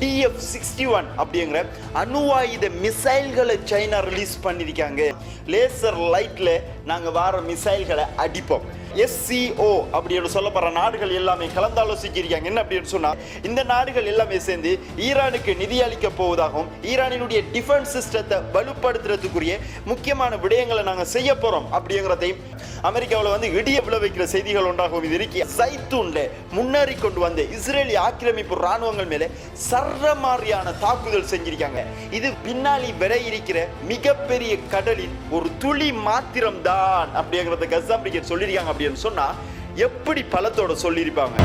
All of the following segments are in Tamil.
டிஎஃப் சிக்ஸ்டி ஒன் அப்படிங்கிற அணுவாயுத மிசைல்களை சைனா ரிலீஸ் பண்ணியிருக்காங்க. லேசர் லைட்டில் நாங்கள் வார மிசைல்களை அடிப்போம். எஸ்சிஓ அப்படின்னு சொல்லப்படுற நாடுகள் எல்லாமே கலந்தாலோசிக்கிறாங்க என்ன அப்படின்னு சொன்னா இந்த நாடுகள் எல்லாமே சேர்ந்து ஈரானுக்கு நிதி அளிக்க போவதாகவும் ஈரானினுடைய டிஃபென்ஸ் சிஸ்டத்தை வலுப்படுத்துறதுக்குரிய முக்கியமான விடயங்களை நாங்க செய்ய போறோம் அப்படிங்கிறதையும் அமெரிக்காவில் வந்து இடிய விளைவிக்கிற செய்திகள் உண்டாகும் இது இருக்கி. சைத்தூன்ல முன்னேறி கொண்டு வந்த இஸ்ரேலி ஆக்கிரமிப்பு ராணுவங்கள் மேலே சர்ற மாதிரியான தாக்குதல் செஞ்சிருக்காங்க. இது பின்னாடி வர இருக்கிற மிகப்பெரிய கடலில் ஒரு துளி மாத்திரம் தான் அப்படிங்கிறத கசாம்பிரிக்க சொல்லியிருக்காங்க அப்படின்னு சொன்னா எப்படி பலத்தோட சொல்லியிருப்பாங்க?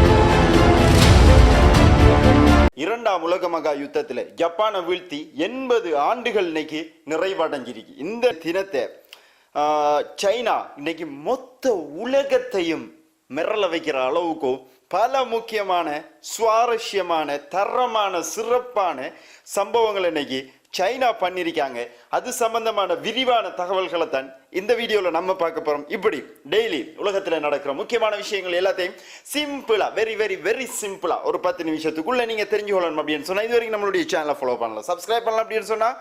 இரண்டாம் உலக மகா யுத்தத்தில் ஜப்பானை வீழ்த்தி எண்பது ஆண்டுகள் இன்னைக்கு நிறைவடைஞ்சிருக்கு. இந்த தினத்தை சைனா இன்னைக்கு மொத்த உலகத்தையும் மிரள வைக்கிற அளவுக்கு பல முக்கியமான சுவாரஸ்யமான தரமான சிறப்பான சம்பவங்கள் இன்னைக்கு சைனா பண்ணியிருக்காங்க. அது சம்பந்தமான விரிவான தகவல்களை தான் இந்த வீடியோவில் நம்ம பார்க்க போகிறோம் இப்படி டெய்லி உலகத்தில் நடக்கிற முக்கியமான விஷயங்கள் எல்லாத்தையும் சிம்பிளாக வெரி வெரி வெரி சிம்பிளாக ஒரு பத்து நிமிஷத்துக்குள்ளே நீங்கள் தெரிஞ்சு கொள்ளணும் அப்படின்னு சொன்னால் இது வரைக்கும் நம்மளுடைய சேனலை ஃபாலோ பண்ணலாம் சப்ஸ்கிரைப் பண்ணலாம் அப்படின்னு சொன்னா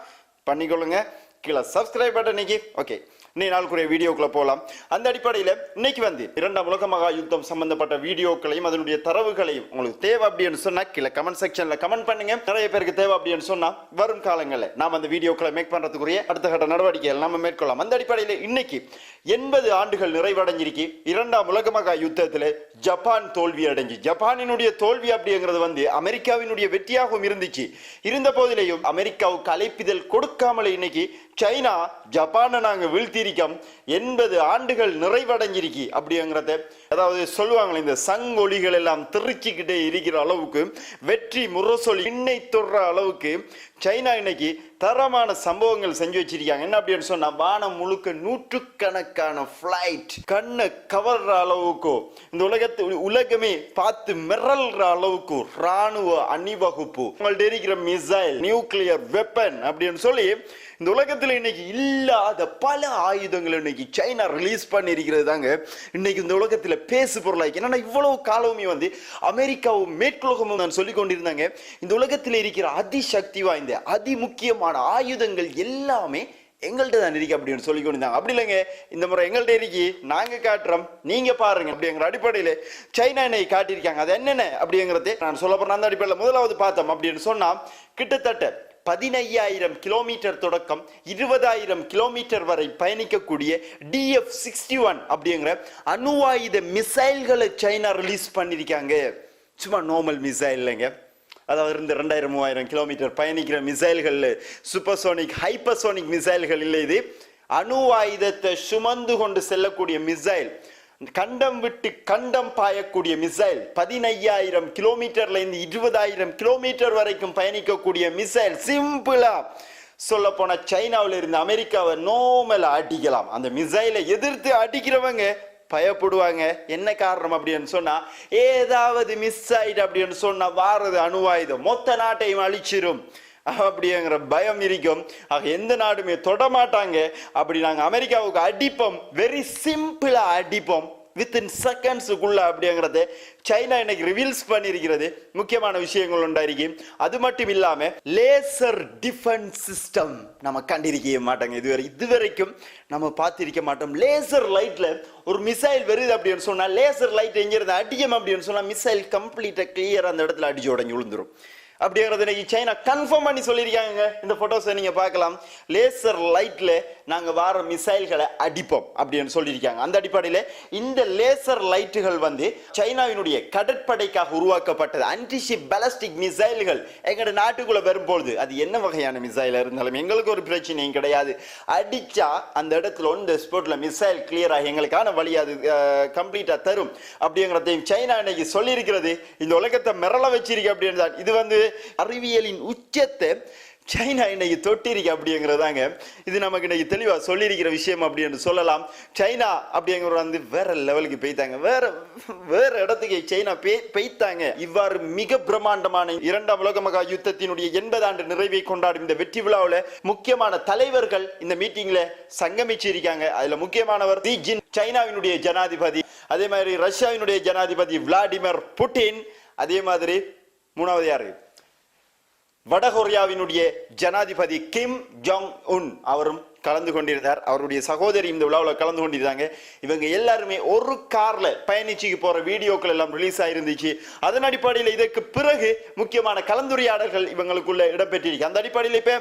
பண்ணிக்கொள்ளுங்க. கீழே சப்ஸ்கிரைப் இன்னைக்கு ஓகே இன்னைக்கு நாளுக்குரிய வீடியோக்குள்ள போகலாம் அந்த அடிப்படையில் இன்னைக்கு வந்து இரண்டாம் உலக மகா யுத்தம் சம்பந்தப்பட்ட வீடியோக்களையும் அதனுடைய தரவுகளையும் உங்களுக்கு தேவை அப்படின்னு சொன்னா கீழே கமெண்ட் செக்ஷன்ல கமெண்ட் பண்ணுங்க. நிறைய பேருக்கு தேவை அப்படின்னு சொன்னா வரும் காலங்களில் நாம் அந்த வீடியோக்களை மேக் பண்றதுக்குரிய அடுத்த கட்ட நடவடிக்கைகள் நாம மேற்கொள்ளலாம். அந்த அடிப்படையில் இன்னைக்கு எண்பது ஆண்டுகள் நிறைவடைஞ்சிருக்கு. இரண்டாம் உலக மகா யுத்தத்தில் ஜப்பான் தோல்வி அடைஞ்சு ஜப்பானினுடைய தோல்வி அப்படிங்கிறது வந்து அமெரிக்காவினுடைய வெற்றியாகவும் இருந்துச்சு. இருந்த போதிலேயும் அமெரிக்காவுக்கு அழைப்பிதழ் கொடுக்காமலே இன்னைக்கு சைனா ஜப்பானை நாங்கள் வீழ்த்தியிருக்கோம். எண்பது ஆண்டுகள் நிறைவடைஞ்சிருக்கி அப்படிங்கிறத அதாவது சொல்லுவாங்களே இந்த சங்கொலிகள் எல்லாம் திருச்சிக்கிட்டே இருக்கிற அளவுக்கு வெற்றி முரசொலி இன்னை தொடுற அளவுக்கு சைனா இன்னைக்கு தரமான சம்பவங்கள் செஞ்சு வச்சிருக்காங்க. என்ன அப்படின்னு சொன்னா வானம் முழுக்க நூற்றுக்கணக்கான ஃப்ளைட் கண்ணை கவர்ற அளவுக்கோ இந்த உலகத்து உலகமே பார்த்து மிரல்ற அளவுக்கு ராணுவ அணிவகுப்பு. உங்கள்ட்ட இருக்கிற மிசைல் நியூக்ளியர் வெப்பன் அப்படின்னு சொல்லி இந்த உலகத்தில் இன்னைக்கு இல்லாத பல ஆயுதங்கள் இன்னைக்கு சைனா ரிலீஸ் பண்ணியிருக்கிறது தாங்க. இன்னைக்கு இந்த உலகத்தில் பேசு பொருளாக்கி என்னன்னா இவ்வளவு காலமுமே வந்து அமெரிக்காவும் மேற்குலகமும் நான் சொல்லி கொண்டிருந்தாங்க. இந்த உலகத்தில் இருக்கிற அதிசக்தி வாய்ந்த அதி முக்கியமான ஆயுதங்கள் எல்லாமே எங்கள்கிட்ட தான் இருக்கு அப்படின்னு சொல்லி கொண்டிருந்தாங்க. அப்படி இல்லைங்க இந்த முறை எங்கள்கிட்ட இருக்கு. நாங்க காட்டுறோம். நீங்க பாருங்க. அப்படிங்கிற அடிப்படையில் சைனா என்னை காட்டியிருக்காங்க. அது என்னென்ன அப்படிங்கிறதே நான் சொல்ல போறேன். அந்த அடிப்படையில் முதலாவது பார்த்தோம் அப்படின்னு சொன்னா கிட்டத்தட்ட பதினையாயிரம் கிலோமீட்டர் தொடக்கம் இருபதாயிரம் கிலோமீட்டர் வரை பயணிக்கக்கூடிய டிஎஃப் சிக்ஸ்டி ஒன் அப்படிங்கிற அணுவாயுத மிசைல்களை சைனா ரிலீஸ் பண்ணியிருக்காங்க. சும்மா நார்மல் மிசைல் இல்லைங்க. அதாவது இருந்து ரெண்டாயிரம் மூவாயிரம் கிலோமீட்டர் பயணிக்கிற மிசைல்கள் சூப்பர்சோனிக் ஹைப்பர்சோனிக் மிசைல்கள் இல்லை இது. அணு ஆயுதத்தை சுமந்து கொண்டு செல்லக்கூடிய மிசைல் கண்டம் விட்டு கண்டம் பாயக்கூடிய மிசைல் பதினையாயிரம் கிலோமீட்டர்ல இருந்து இருபதாயிரம் கிலோமீட்டர் வரைக்கும் பயணிக்கக்கூடிய மிசைல் சிம்பிளா சொல்ல போனா சைனாவில் இருந்து அமெரிக்காவை நோமல அடிக்கலாம். அந்த மிசைலை எதிர்த்து அடிக்கிறவங்க பயப்படுவாங்க. என்ன காரணம் அப்படின்னு சொன்னா ஏதாவது மிஸ் ஆயிட்டு அப்படின்னு சொன்னா வாரது அணுவாயுதம் மொத்த நாட்டையும் அழிச்சிரும். அப்படிங்கிற பயம் இருக்கும். ஆக எந்த நாடுமே தொட மாட்டாங்க. அப்படி நாங்கள் அமெரிக்காவுக்கு அடிப்போம். வெரி சிம்பிளா அடிப்போம். வித்தின் செகண்ட்ஸுக்குள்ள அப்படிங்கிறத சைனா இன்னைக்கு ரிவீல்ஸ் பண்ணியிருக்கிறது. முக்கியமான விஷயங்கள் உண்டாயிருக்கு. அது மட்டும் இல்லாம லேசர் டிஃபென்ஸ் சிஸ்டம் நம்ம கண்டிருக்க மாட்டாங்க. இதுவரை இதுவரைக்கும் நம்ம பார்த்திருக்க மாட்டோம். லேசர் லைட்ல ஒரு மிசைல் வருது அப்படின்னு சொன்னா லேசர் லைட் எங்க இருந்து அடிக்கும் அப்படின்னு சொன்னா மிசைல் கம்ப்ளீட்டா கிளியர் அந்த இடத்துல அடிச்சு உடஞ்சி விழுந்துரும். அப்படிங்கிறது இன்னைக்கு சைனா கன்ஃபார்ம் பண்ணி சொல்லியிருக்காங்க. இந்த ஃபோட்டோஸை நீங்கள் பார்க்கலாம். லேசர் லைட்டில் நாங்கள் வார மிசைல்களை அடிப்போம் அப்படின்னு சொல்லியிருக்காங்க. அந்த அடிப்படையில் இந்த லேசர் லைட்டுகள் வந்து சைனாவினுடைய கடற்படைக்காக உருவாக்கப்பட்டது. அன்டிஷிப் பேலஸ்டிக் மிசைல்கள் எங்களோட நாட்டுக்குள்ளே வரும்பொழுது அது என்ன வகையான மிசைல் இருந்தாலும் எங்களுக்கு ஒரு பிரச்சனையும் கிடையாது. அடித்தா அந்த இடத்துல இந்த ஸ்போர்ட்டில் மிசைல் கிளியர் ஆகி எங்களுக்கான வழி அது கம்ப்ளீட்டாக தரும். அப்படிங்கிறதையும் சைனா இன்னைக்கு சொல்லியிருக்கிறது. இந்த உலகத்தை மிரள வச்சிருக்கு அப்படின்னு இது வந்து அறிவியலின் உச்சத்தை சைனா இன்னைக்கு தொட்டிருக்கு அப்படிங்கிறதாங்க. இது நமக்கு இன்னைக்கு தெளிவாக சொல்லியிருக்கிற விஷயம் அப்படின்னு சொல்லலாம். சைனா அப்படிங்கிற வந்து வேற லெவலுக்கு பெய்த்தாங்க வேற வேற இடத்துக்கு சைனா பெய் பெய்த்தாங்க இவ்வாறு மிக பிரம்மாண்டமான இரண்டாம் உலக மகா யுத்தத்தினுடைய எண்பது ஆண்டு நிறைவை கொண்டாடும் இந்த வெற்றி விழாவில் முக்கியமான தலைவர்கள் இந்த மீட்டிங்ல சங்கமிச்சு இருக்காங்க அதுல முக்கியமானவர் தி ஜின் சைனாவினுடைய ஜனாதிபதி அதே மாதிரி ரஷ்யாவினுடைய ஜனாதிபதி விளாடிமிர் புட்டின் அதே மாதிரி மூணாவது யாரு? வடகொரியாவினுடைய ஜனாதிபதி கிம் ஜாங் உன் அவரும் கலந்து கொண்டிருந்தார். அவருடைய சகோதரி இந்த விழாவில் கலந்து கொண்டிருந்தாங்க. இவங்க எல்லாருமே ஒரு கார்ல பயணிச்சுக்கு போற வீடியோக்கள் எல்லாம் ரிலீஸ் ஆயிருந்துச்சு. அதன் அடிப்படையில் இதற்கு பிறகு முக்கியமான கலந்துரையாடல்கள் இவங்களுக்குள்ள இடம்பெற்றிருக்கு. அந்த அடிப்படையில் இப்ப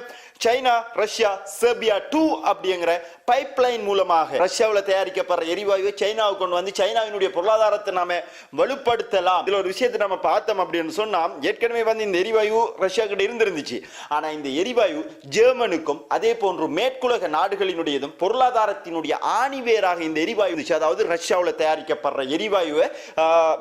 சைனா ரஷ்யா செர்பியா டூ அப்படிங்கிற பைப்லைன் மூலமாக ரஷ்யாவில் தயாரிக்கப்படுற எரிவாயுவை சைனாவுக்கு கொண்டு வந்து சைனாவினுடைய பொருளாதாரத்தை நாம வலுப்படுத்தலாம். இதுல ஒரு விஷயத்தை நம்ம பார்த்தோம் அப்படின்னு சொன்னா ஏற்கனவே வந்து இந்த எரிவாயு ரஷ்யா கிட்ட இருந்திருந்துச்சு. ஆனா இந்த எரிவாயு ஜெர்மனுக்கும் அதே போன்று மேற்குலக நாடுகளினுடையதும் பொருளாதாரத்தினுடைய ஆணிவேராக இந்த எரிவாயு இருந்துச்சு. அதாவது ரஷ்யாவில் தயாரிக்கப்படுற எரிவாயுவை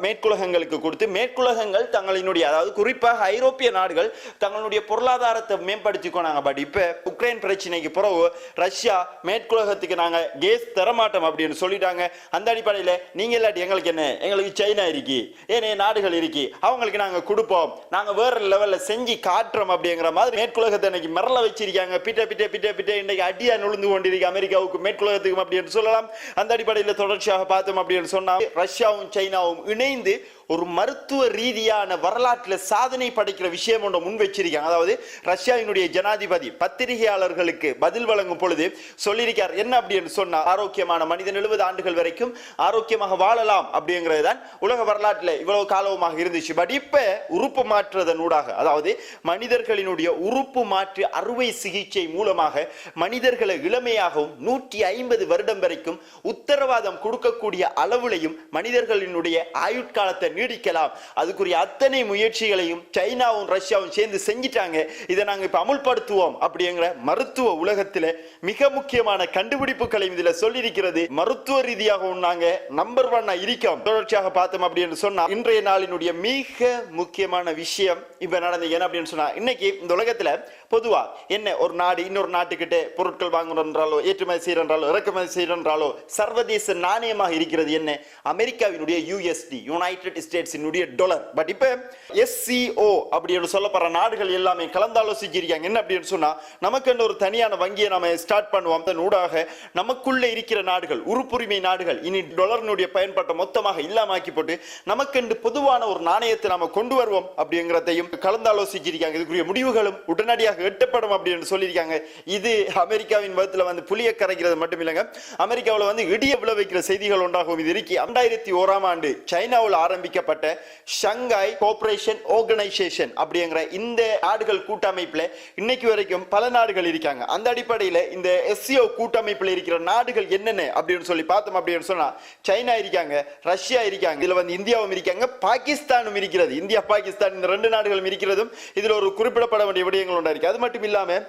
மேற்குலகங்களுக்கு கொடுத்து மேற்குலகங்கள் தங்களினுடைய அதாவது குறிப்பாக ஐரோப்பிய நாடுகள் தங்களுடைய பொருளாதாரத்தை மேம்படுத்திக்கோனாங்க பட் இப்போ உக்ரைன் பிரச்சனைக்கு பிறகு ரஷ்யா மேற்குலகத்துக்கு நாங்கள் கேஸ் தரமாட்டோம் அப்படின்னு சொல்லிட்டாங்க. அந்த அடிப்படையில் நீங்கள் இல்லாட்டி எங்களுக்கு என்ன? எங்களுக்கு சைனா இருக்கு. ஏனே நாடுகள் இருக்கு. அவங்களுக்கு நாங்கள் கொடுப்போம். நாங்கள் வேற லெவலில் செஞ்சு காட்டுறோம் அப்படிங்கிற மாதிரி மேற்குலகத்தை இன்னைக்கு மிரள வச்சிருக்காங்க. பிட்ட பிட்ட பிட்ட பிட்ட. இன்னைக்கு அடியா நுழைந்து கொண்டிருக்கு அமெரிக்காவுக்கு மேற்குலகத்துக்கும் அப்படின்னு சொல்லலாம். அந்த அடிப்படையில் தொடர்ச்சியாக பார்த்தோம் அப்படின்னு சொன்னால் ரஷ்யாவும் சைனாவும் இணைந்து ஒரு மருத்துவ ரீதியான வரலாற்றில் சாதனை படைக்கிற விஷயம் ஒன்று முன் வச்சிருக்காங்க. அதாவது ரஷ்யாவினுடைய ஜனாதிபதி பத்திரிகையாளர்களுக்கு பதில் வழங்கும் பொழுது சொல்லியிருக்கார். என்ன அப்படின்னு சொன்னால் ஆரோக்கியமான மனிதன் எழுபது ஆண்டுகள் வரைக்கும் ஆரோக்கியமாக வாழலாம் அப்படிங்கிறது தான் உலக வரலாற்றில் இவ்வளவு காலமாக இருந்துச்சு. பட் இப்போ உறுப்பு மாற்றுவதன் ஊடாக அதாவது மனிதர்களினுடைய உறுப்பு மாற்று அறுவை சிகிச்சை மூலமாக மனிதர்களை இளமையாகவும் நூற்றி ஐம்பது வருடம் வரைக்கும் உத்தரவாதம் கொடுக்கக்கூடிய அளவுலையும் மனிதர்களினுடைய ஆயுட்காலத்தை நீடிக்கலாம். அதுக்குரிய அத்தனை முயற்சிகளையும் சைனாவும் ரஷ்யாவும் சேர்ந்து செஞ்சிட்டாங்க. இதை நாங்கள் இப்போ அமுல்படுத்துவோம் அப்படிங்கிற மருத்துவ உலகத்தில் மிக முக்கியமான கண்டுபிடிப்புகளையும் இதில் சொல்லியிருக்கிறது. மருத்துவ ரீதியாகவும் நாங்கள் நம்பர் ஒன்னா இருக்கோம். தொடர்ச்சியாக பார்த்தோம் அப்படின்னு சொன்னால் இன்றைய நாளினுடைய மிக முக்கியமான விஷயம் இப்போ நடந்தது என்ன அப்படின்னு சொன்னால் இன்னைக்கு இந்த உலகத்தில் பொதுவா என்ன ஒரு நாடு இன்னொரு நாட்டுக்கிட்டே பொருட்கள் வாங்குறன்றாலோ ஏற்றுமதி செய்கிறாலோ இறக்குமதி செய்கிறாலோ சர்வதேச நாணயமாக இருக்கிறது என்ன? அமெரிக்காவினுடைய யூஎஸ்டி யுனைடெட் ஸ்டேட்ஸினுடைய டாலர் பட் இப்போ எஸ்சிஓ அப்படின்னு சொல்லப்படுற நாடுகள் எல்லாமே கலந்தாலோசிச்சிருக்காங்க. என்ன அப்படின்னு சொன்னால் நமக்கு ஒரு தனியான வங்கியை நம்ம ஸ்டார்ட் பண்ணுவோம். அதன் ஊடாக நமக்குள்ளே இருக்கிற நாடுகள் உறுப்புரிமை நாடுகள் இனி டொலர்னுடைய பயன்பாட்டை மொத்தமாக இல்லாமாக்கி போட்டு நமக்கென்று பொதுவான ஒரு நாணயத்தை நாம கொண்டு வருவோம் அப்படிங்கிறதையும் கலந்தாலோசிச்சிருக்காங்க. இதுக்குரிய முடிவுகளும் உடனடியாக எட்டப்படும் அப்படின்னு சொல்லியிருக்காங்க. இது அமெரிக்காவின் மதத்தில் வந்து புளிய கரைக்கிறது மட்டும் இல்லைங்க அமெரிக்காவில் வந்து இடிய விளைவிக்கிற செய்திகள் உண்டாகும். இது இருக்கு ரெண்டாயிரத்தி ஓராம் ஆண்டு சைனாவில் ஆரம்பிக்கப்பட்ட ஷங்காய் கோஆபரேஷன் ஆர்கனைசேஷன் அப்படிங்கிற இந்த நாடுகள் கூட்டமைப்பில் இன்னைக்கு வரைக்கும் பல நாடுகள் இருக்காங்க. அந்த அடிப்படையில் இந்த எஸ்சிஓ கூட்டமைப்பில் இருக்கிற நாடுகள் என்னென்ன அப்படின்னு சொல்லி பார்த்தோம் அப்படின்னு சொன்னால் சைனா இருக்காங்க ரஷ்யா இருக்காங்க இதில் வந்து இந்தியாவும் இருக்காங்க பாகிஸ்தானும் இருக்கிறது. இந்தியா பாகிஸ்தான் இந்த ரெண்டு நாடுகளும் இருக்கிறதும் இதில் ஒரு குறிப்பிடப்பட வேண்டிய விடயங்கள் உண்டாயிருக்கு. அது மட்டும் இல்லாமல்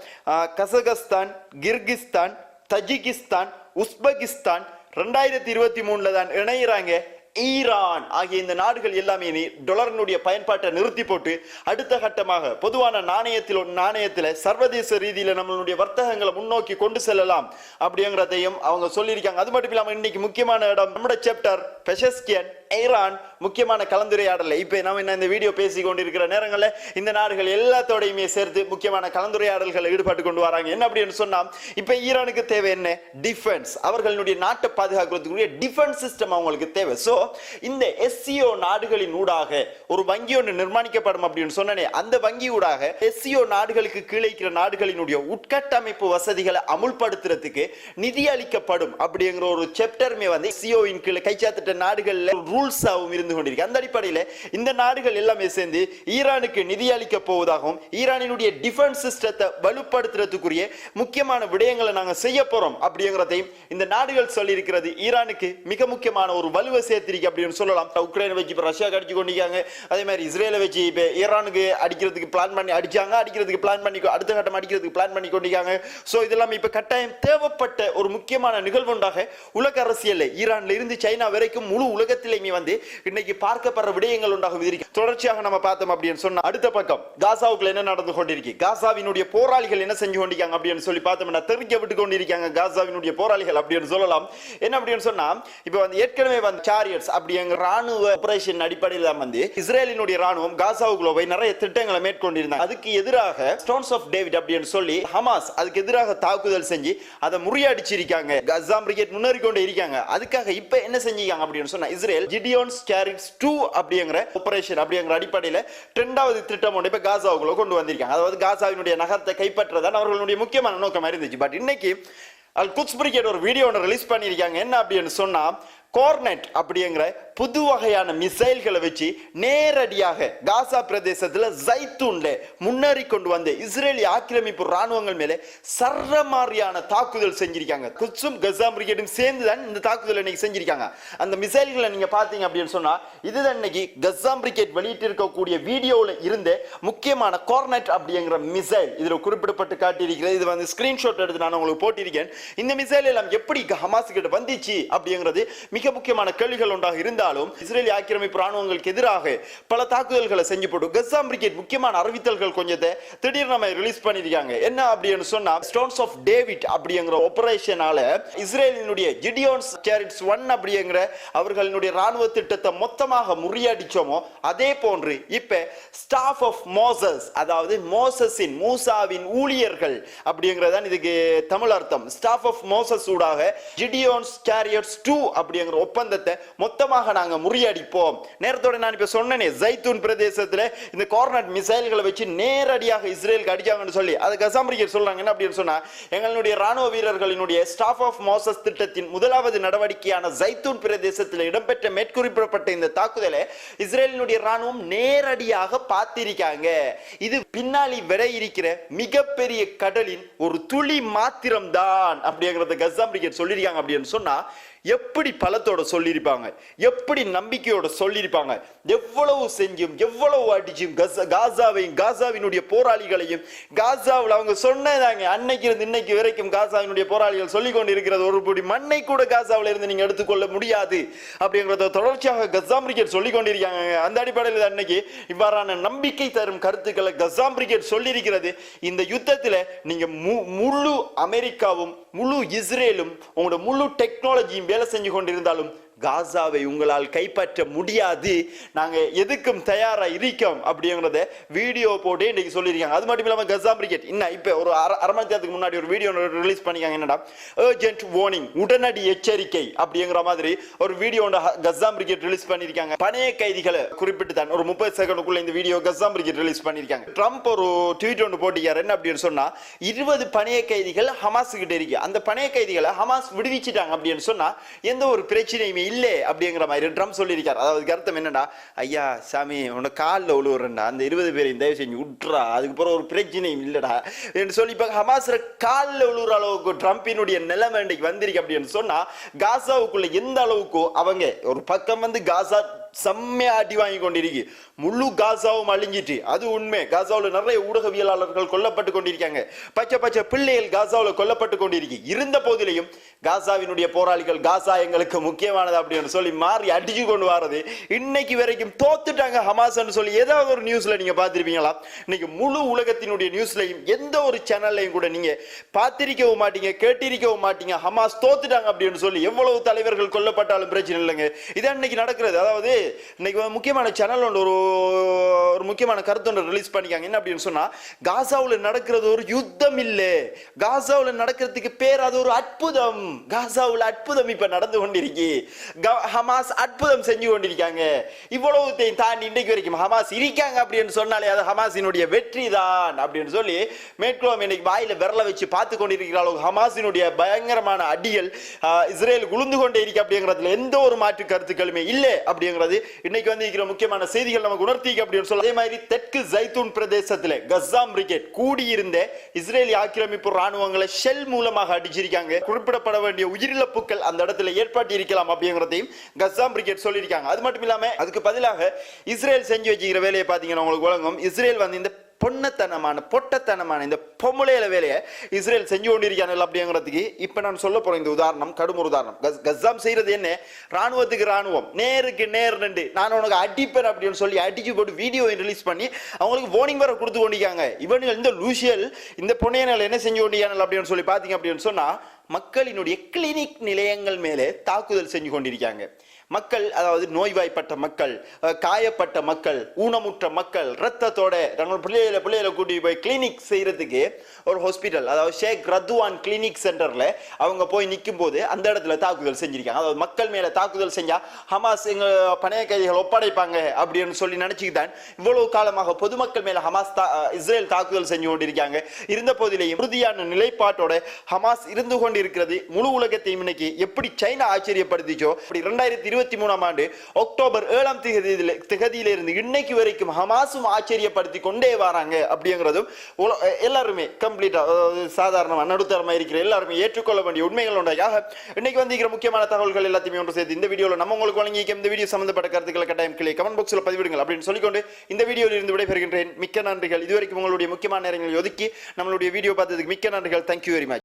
கசகஸ்தான் கிர்கிஸ்தான் தஜிகிஸ்தான் உஸ்பெகிஸ்தான் ரெண்டாயிரத்தி இருபத்தி மூணில் தான் இணையிறாங்க ஈரான். ஆகிய இந்த நாடுகள் எல்லாமே இனி டொலரினுடைய பயன்பாட்டை நிறுத்தி போட்டு அடுத்த கட்டமாக பொதுவான நாணயத்தில் ஒரு நாணயத்தில் சர்வதேச ரீதியில் நம்மளுடைய வர்த்தகங்களை முன்னோக்கி கொண்டு செல்லலாம் அப்படிங்கிறதையும் அவங்க சொல்லியிருக்காங்க. அது மட்டும் இல்லாமல் இன்னைக்கு முக்கியமான இடம் நம்முடைய சாப்டர் பெஷஸ்கியன் ஈரான் முக்கியமான கலந்துரையாடலை. இப்போ நம்ம என்ன இந்த வீடியோ பேசி கொண்டிருக்கிற நேரங்களில் இந்த நாடுகள் எல்லாத்தோடையுமே சேர்த்து முக்கியமான கலந்துரையாடல்களை ஈடுபட்டு கொண்டு வராங்க. என்ன அப்படின்னு சொன்னா இப்போ ஈரானுக்கு தேவை என்ன? டிஃபென்ஸ் அவர்களுடைய நாட்டை பாதுகாக்கிறதுக்குரிய டிஃபென்ஸ் சிஸ்டம் அவங்களுக்கு தேவை. ஸோ இந்த எஸ்சிஓ நாடுகளின் ஊடாக ஒரு வங்கி ஒன்று நிர்மாணிக்கப்படும் அப்படின்னு சொன்னனே அந்த வங்கி ஊடாக எஸ்சிஓ நாடுகளுக்கு கீழே இருக்கிற நாடுகளினுடைய உட்கட்டமைப்பு வசதிகளை அமுல்படுத்துறதுக்கு நிதி அளிக்கப்படும் அப்படிங்கிற ஒரு செப்டருமே வந்து எஸ்சிஓவின் கீழே கைச்சாத்திட்ட நாடுகள்ல ரூல்ஸாகவும் இருந்து கொண்டிருக்கு. அந்த அடிப்படையில் இந்த நாடுகள் எல்லாமே சேர்ந்து ஈரானுக்கு நிதி அளிக்க போவதாகவும் ஈரானினுடைய டிஃபென்ஸ் சிஸ்டத்தை வலுப்படுத்துறதுக்குரிய முக்கியமான விடயங்களை நாங்கள் செய்ய போகிறோம் அப்படிங்கிறதையும் இந்த நாடுகள் சொல்லியிருக்கிறது. ஈரானுக்கு மிக முக்கியமான ஒரு வலுவை சேர்த்திருக்கு அப்படின்னு சொல்லலாம். உக்ரைனை வச்சு இப்போ ரஷ்யா அடிச்சு கொண்டிருக்காங்க. அதே மாதிரி இஸ்ரேலை வச்சு இப்போ ஈரானுக்கு அடிக்கிறதுக்கு பிளான் பண்ணி அடிச்சாங்க அடிக்கிறதுக்கு பிளான் பண்ணி அடுத்த கட்டம் அடிக்கிறதுக்கு பிளான் பண்ணி கொண்டிருக்காங்க. ஸோ இதெல்லாம் இப்போ கட்டாயம் தேவைப்பட்ட ஒரு முக்கியமான நிகழ்வுண்டாக உலக அரசியலில் ஈரான்ல இருந்து சைனா வரைக்கும் முழு உலகத்திலேயுமே வந்து இன்னைக்கு பார்க்கப்படுற விடயங்கள் உண்டாகும் இருக்கு தொடர்ச்சியாக நம்ம பார்த்தோம் அப்படின்னு சொன்னா அடுத்த பக்கம் காசாவுக்குள்ள என்ன நடந்து கொண்டிருக்கு? காசாவினுடைய போராளிகள் என்ன செஞ்சு கொண்டிருக்காங்க அப்படின்னு சொல்லி பார்த்தோம்னா தெரிவிக்க விட்டு கொண்டிருக்காங்க காசாவினுடைய போராளிகள் அப்படின்னு சொல்லலாம். என்ன அப்படின்னு சொன்னா இப்போ வந்து ஏற்கனவே வந்து சாரியட்ஸ் அப்படிங்கிற ராணுவ ஆபரேஷன் அடிப்படையில் தான் வந்து இஸ்ரேலினுடைய ராணுவம் காசாவுக்குள்ள போய் நிறைய திட்டங்களை மேற்கொண்டிருந்தாங்க. அதுக்கு எதிராக ஸ்டோன்ஸ் ஆஃப் டேவிட் அப்படின்னு சொல்லி ஹமாஸ் அதுக்கு எதிராக தாக்குதல் செஞ்சு அதை முறியடிச்சிருக்காங்க. கசாம் பிரிகேட் முன்னேறி கொண்டு இருக்காங்க. அதுக்காக இப்ப என்ன செஞ்சிருக்காங்க அப்படின்னு சொன்னா இஸ்ரேல் ஜிடியோன்ஸ் கேரிட்ஸ் டூ அப்படிங்கிற ஆபரேஷன் அப்படிங்கிற அடிப்படையில் ரெண்டாவது திட்டம் ஒன்று இப்போ காசாவுக்குள்ள கொண்டு வந்திருக்காங்க. அதாவது காசாவினுடைய நகரத்தை கைப்பற்றதான் அவர்களுடைய முக்கியமான நோக்கமாக இருந்துச்சு. பட் இன்னைக்கு அல் குட்ஸ் பிரிகேட் ஒரு வீடியோ ஒன்று ரிலீஸ் பண்ணியிருக்காங்க. என்ன அப்படின்னு சொன்னா கோர்னெட் அப்படிங்கிற புது வகையான மிசைல்களை வச்சு நேரடியாக காசா பிரதேசத்தில் ஜைத்தூன்ல முன்னேறி கொண்டு வந்து இஸ்ரேலி ஆக்கிரமிப்பு ராணுவங்கள் மேலே சர்றமாரியான தாக்குதல் செஞ்சிருக்காங்க. குச்சும் கசாம் பிரிகேடும் சேர்ந்து தான் இந்த தாக்குதல் இன்னைக்கு செஞ்சிருக்காங்க. அந்த மிசைல்களை நீங்க பாத்தீங்க அப்படின்னு சொன்னா இதுதான் இன்னைக்கு கசாம் பிரிகேட் வெளியிட்டு இருக்கக்கூடிய வீடியோவில் இருந்தே முக்கியமான கோர்னெட் அப்படிங்கிற மிசைல். இதில் குறிப்பிடப்பட்டு காட்டியிருக்கிறது. இது வந்து ஸ்கிரீன்ஷாட் எடுத்து நான் உங்களுக்கு போட்டிருக்கேன். இந்த மிசைல் எல்லாம் எப்படி ஹமாஸ் கிட்ட வந்துச்சு அப்படிங்கிறது மிக முக்கியமான கேள்விகள் ஒன்றாக இருந்தாலும் இஸ்ரேல் ஆக்கிரமிப்பு ராணுவங்களுக்கு எதிராக பல தாக்குதல்களை செஞ்சு போட்டு கசாம் பிரிகேட் முக்கியமான அறிவித்தல்கள் கொஞ்சத்தை திடீர்னு நம்ம ரிலீஸ் பண்ணிருக்காங்க என்ன அப்படின்னு சொன்னா ஸ்டோன்ஸ் ஆஃப் டேவிட் அப்படிங்கிற ஆபரேஷனால இஸ்ரேலினுடைய ஜிடியோன்ஸ் கேரிட்ஸ் ஒன் அப்படிங்கிற அவர்களினுடைய ராணுவ திட்டத்தை மொத்தமாக முறியடிச்சோமோ அதே போன்று இப்ப ஸ்டாஃப் ஆஃப் மோசஸ் அதாவது மோசஸின் மூசாவின் ஊழியர்கள் அப்படிங்கிறதான் இதுக்கு தமிழ் அர்த்தம். ஸ்டாஃப் ஆஃப் மோசஸ் ஊடாக ஜிடியோன்ஸ் கேரியட்ஸ் டூ அப்படிங்கிற ஒப்பந்தத்தை மொத்தமாக நாங்க முறியடிப்போம். நேரத்தோட நான் இப்ப சொன்னேனே ஜைத்தூன் பிரதேசத்துல இந்த கார்னட் மிசைல்களை வச்சு நேரடியாக இஸ்ரேலுக்கு அடிச்சாங்கன்னு சொல்லி அது கசாம்பிரிக்கர் சொல்றாங்க என்ன அப்படின்னு சொன்னா எங்களுடைய ராணுவ வீரர்களினுடைய ஸ்டாஃப் ஆஃப் மோசஸ் திட்டத்தின் முதலாவது நடவடிக்கையான ஜைத்தூன் பிரதேசத்தில் இடம்பெற்ற மேற்குறிப்பிடப்பட்ட இந்த தாக்குதலை இஸ்ரேலினுடைய ராணுவம் நேரடியாக பார்த்திருக்காங்க. இது பின்னாடி விட இருக்கிற மிகப்பெரிய கடலின் ஒரு துளி மாத்திரம்தான் அப்படிங்கறத கசாம்பிரிக்கர் சொல்லியிருக்காங்க அப்படின்னு சொன்னா எப்படி பலத்தோட சொல்லியிருப்பாங்க? எப்படி நம்பிக்கையோட சொல்லியிருப்பாங்க? எவ்வளவு செஞ்சும் எவ்வளவு அடிச்சும் காசாவையும் காசாவினுடைய போராளிகளையும் காசாவில் அவங்க சொன்னதாங்க அன்னைக்கு இருந்து இன்னைக்கு வரைக்கும் காசாவினுடைய போராளிகள் சொல்லி கொண்டு இருக்கிறது ஒரு பிடி மண்ணை கூட காசாவில் இருந்து நீங்க எடுத்துக்கொள்ள முடியாது. அப்படிங்கிறத தொடர்ச்சியாக கசாம் பிரிகேட் சொல்லிக் கொண்டிருக்காங்க அந்த அடிப்படையில் அன்னைக்கு இவ்வாறான நம்பிக்கை தரும் கருத்துக்களை கசாம் பிரிகேட் சொல்லியிருக்கிறது. இந்த யுத்தத்தில் நீங்க மு- முழு அமெரிக்காவும் முழு இஸ்ரேலும் உங்களோட முழு டெக்னாலஜியும் வேலை செஞ்சு கொண்டிருந்தாலும் காசாவை உங்களால் கைப்பற்ற முடியாது. நாங்கள் எதுக்கும் தயாராக இருக்கோம் அப்படிங்கிறத வீடியோ போட்டு இன்றைக்கி சொல்லியிருக்காங்க. அது மட்டும் இல்லாமல் கசா பிரிக்கெட் இன்னும் இப்போ ஒரு அரை அரை மணி நேரத்துக்கு முன்னாடி ஒரு வீடியோ ரிலீஸ் பண்ணிக்காங்க என்னடா? ஏர்ஜென்ட் வார்னிங் உடனடி எச்சரிக்கை அப்படிங்கிற மாதிரி ஒரு வீடியோ கசாம் பிரிக்கெட் ரிலீஸ் பண்ணியிருக்காங்க. பணைய கைதிகளை குறிப்பிட்டு தான் ஒரு முப்பது செகண்டுக்குள்ள இந்த வீடியோ கசாம் பிரிக்கெட் ரிலீஸ் பண்ணியிருக்காங்க. ட்ரம்ப் ஒரு ட்வீட் ஒன்று போட்டிருக்காரு. என்ன அப்படின்னு சொன்னால் இருபது பணைய கைதிகள் ஹமாஸ் கிட்ட இருக்கு. அந்த பணைய கைதிகளை ஹமாஸ் விடுவிச்சிட்டாங்க அப்படின்னு சொன்னால் எந்த ஒரு பிரச்சனையுமே இல்லை அப்படிங்கிற மாதிரி ட்ரம்ப் சொல்லியிருக்கார். அதாவது கருத்தம் என்னடா ஐயா சாமி உன்னை காலில் உழுவுறேன்டா. அந்த இருபது பேரையும் தயவு செஞ்சு விட்றா. அதுக்கப்புறம் ஒரு பிரச்சனையும் இல்லைடா என்று சொல்லி இப்போ ஹமாஸ்ர காலில் உழுவுற அளவுக்கு ட்ரம்பினுடைய நிலைமை இன்றைக்கு வந்திருக்கு அப்படின்னு சொன்னால் காசாவுக்குள்ள எந்த அளவுக்கு அவங்க ஒரு பக்கம் வந்து காசா செம்மையா அடி வாங்கி கொண்டிருக்கு. முழு காசாவும் அழிஞ்சிட்டு. அது உண்மை. காசாவில் நிறைய ஊடகவியலாளர்கள் கொல்லப்பட்டு கொண்டிருக்காங்க. பச்சை பச்சை பிள்ளைகள் காசாவில் கொல்லப்பட்டு கொண்டிருக்கு. இருந்த போதிலையும் காசாவினுடைய போராளிகள் காசா எங்களுக்கு முக்கியமானது அப்படின்னு சொல்லி மாறி அடிச்சு கொண்டு வர்றது இன்னைக்கு வரைக்கும் தோத்துட்டாங்க ஹமாஸ்ன்னு சொல்லி ஏதாவது ஒரு நியூஸ்ல நீங்க பார்த்துருப்பீங்களா? இன்னைக்கு முழு உலகத்தினுடைய நியூஸ்லையும் எந்த ஒரு சேனல்லையும் கூட நீங்க பார்த்திருக்கவும் மாட்டீங்க கேட்டிருக்கவும் மாட்டீங்க. ஹமாஸ் தோத்துட்டாங்க அப்படின்னு சொல்லி எவ்வளவு தலைவர்கள் கொல்லப்பட்டாலும் பிரச்சனை இல்லைங்க. இதான் இன்னைக்கு நடக்கிறது. அதாவது இன்னைக்கு முக்கியமான சேனல் ஒன்று ஒரு ஒரு முக்கியமான கருத்து ஒன்று ரிலீஸ் பண்ணிக்காங்க என்ன அப்படின்னு சொன்னா காசாவில் நடக்கிறது ஒரு யுத்தம் இல்லை. காசாவில் நடக்கிறதுக்கு பேர் அது ஒரு அற்புதம். காசாவில் அற்புதம் இப்ப நடந்து கொண்டிருக்கு. ஹமாஸ் அற்புதம் செஞ்சு கொண்டிருக்காங்க. இவ்வளவுத்தையும் தாண்டி இன்றைக்கு வரைக்கும் ஹமாஸ் இருக்காங்க அப்படின்னு சொன்னாலே அது ஹமாஸினுடைய வெற்றி தான் அப்படின்னு சொல்லி மேற்குளம் இன்னைக்கு வாயில விரல வச்சு பார்த்து கொண்டிருக்கிற அளவுக்கு ஹமாஸினுடைய பயங்கரமான அடிகள் ஆஹ், இஸ்ரேல் உளுந்து கொண்டே இருக்கு அப்படிங்கிறதுல எந்த ஒரு மாற்று கருத்துக்களுமே இல்லை அப்படிங்கிறது இன்னைக்கு வந்து இருக்கிற முக்கியமான செய்திகள் நமக்கு உணர்த்திக்க அப்படின்னு சொல்ல அதே மாதிரி தெற்கு ஜைத்தூன் பிரதேசத்தில் கசாம் பிரிகேட் கூடியிருந்த இஸ்ரேலி ஆக்கிரமிப்பு ராணுவங்களை ஷெல் மூலமாக அடிச்சிருக்காங்க. குறிப்பிடப்பட வேண்டிய உயிரிழப்புகள் அந்த இடத்துல ஏற்பட்டு இருக்கலாம் அப்படிங்கிறதையும் கஸ்ஸாம் பிரிகேட் சொல்லியிருக்காங்க. அது மட்டும் இல்லாமல் அதுக்கு பதிலாக இஸ்ரேல் செஞ்சு வச்சுக்கிற வேலையை பார்த்தீங்கன்னா உங்களுக்கு வழங்கும். இஸ்ரேல் வந்து இந்த பொண்ணத்தனமான பொட்டத்தனமான இந்த பொம்பளையில வேலையை இஸ்ரேல் செஞ்சு கொண்டிருக்காங்க அப்படிங்கிறதுக்கு இப்போ நான் சொல்ல போகிறேன் இந்த உதாரணம் கடும் ஒரு உதாரணம். கஸ்ஸாம் செய்கிறது என்ன? ராணுவத்துக்கு ராணுவம் நேருக்கு நேர் நண்டு நான் உனக்கு அடிப்பேன் அப்படின்னு சொல்லி அடிச்சு போட்டு வீடியோ ரிலீஸ் பண்ணி அவங்களுக்கு வார்னிங் வர கொடுத்து கொண்டிருக்காங்க. இவனுங்க இந்த லூசியல் இந்த பொண்ணையனால் என்ன செஞ்சு கொண்டிருக்காங்க அப்படின்னு சொல்லி பார்த்தீங்க அப்படின்னு சொன்னால் மக்களினுடைய கிளினிக் நிலையங்கள் மேலே தாக்குதல் செஞ்சு கொண்டிருக்காங்க. மக்கள் அதாவது நோய்வாய்ப்பட்ட மக்கள் காயப்பட்ட மக்கள் ஊனமுற்ற மக்கள் ரத்தத்தோட தங்கள் பிள்ளைகளை பிள்ளைகளை கூட்டி போய் கிளினிக் செய்யறதுக்கு ஒரு ஹாஸ்பிட்டல் அதாவது ஷேக் ரத்துவான் கிளினிக் சென்டர்ல அவங்க போய் நிற்கும் போது அந்த இடத்துல தாக்குதல் செஞ்சிருக்காங்க. அதாவது மக்கள் மேல தாக்குதல் செஞ்சா ஹமாஸ் எங்க பணைய கைதிகள் ஒப்படைப்பாங்க அப்படின்னு சொல்லி நினைச்சுக்கிட்டான். இவ்வளவு காலமாக பொதுமக்கள் மேல ஹமாஸ் தா- இஸ்ரேல் தாக்குதல் செஞ்சு கொண்டிருக்காங்க. இருந்த போதிலேயும் உறுதியான நிலைப்பாட்டோட ஹமாஸ் இருந்து கொண்டிருக்கிறது முழு உலகத்தையும் இன்னைக்கு எப்படி சைனா ஆச்சரியப்படுத்திச்சோ அப்படி இரண்டாயிரத்தி இருபத்தி மூணாம் ஆண்டு அக்டோபர் ஏழாம் திகதியில திகதியிலிருந்து இன்னைக்கு வரைக்கும் ஹமாஸும் ஆச்சரியப்படுத்தி கொண்டே வராங்க அப்படிங்கிறதும் எல்லாருமே கம்ப்ளீட்டா சாதாரணமா நடுத்தரமா இருக்கிற எல்லாருமே ஏற்றுக்கொள்ள வேண்டிய உண்மைகள் உண்டாக இன்னைக்கு வந்திருக்கிற முக்கியமான தகவல்கள் எல்லாத்தையுமே ஒன்று சேர்த்து இந்த வீடியோல நம்ம உங்களுக்கு வழங்கிக்க இந்த வீடியோ சம்பந்தப்பட்ட கருத்துக்களை கட்டாயம் கிளை கமெண்ட் பாக்ஸ்ல பதிவிடுங்கள் அப்படின்னு சொல்லிக்கொண்டு இந்த வீடியோவில் இருந்து விடைபெறுகின்றேன். மிக்க நன்றிகள். இதுவரைக்கும் உங்களுடைய முக்கியமான நேரங்களை ஒதுக்கி நம்மளுடைய வீடியோ பார்த்ததுக்கு மிக்க நன்றிகள். Thank you very much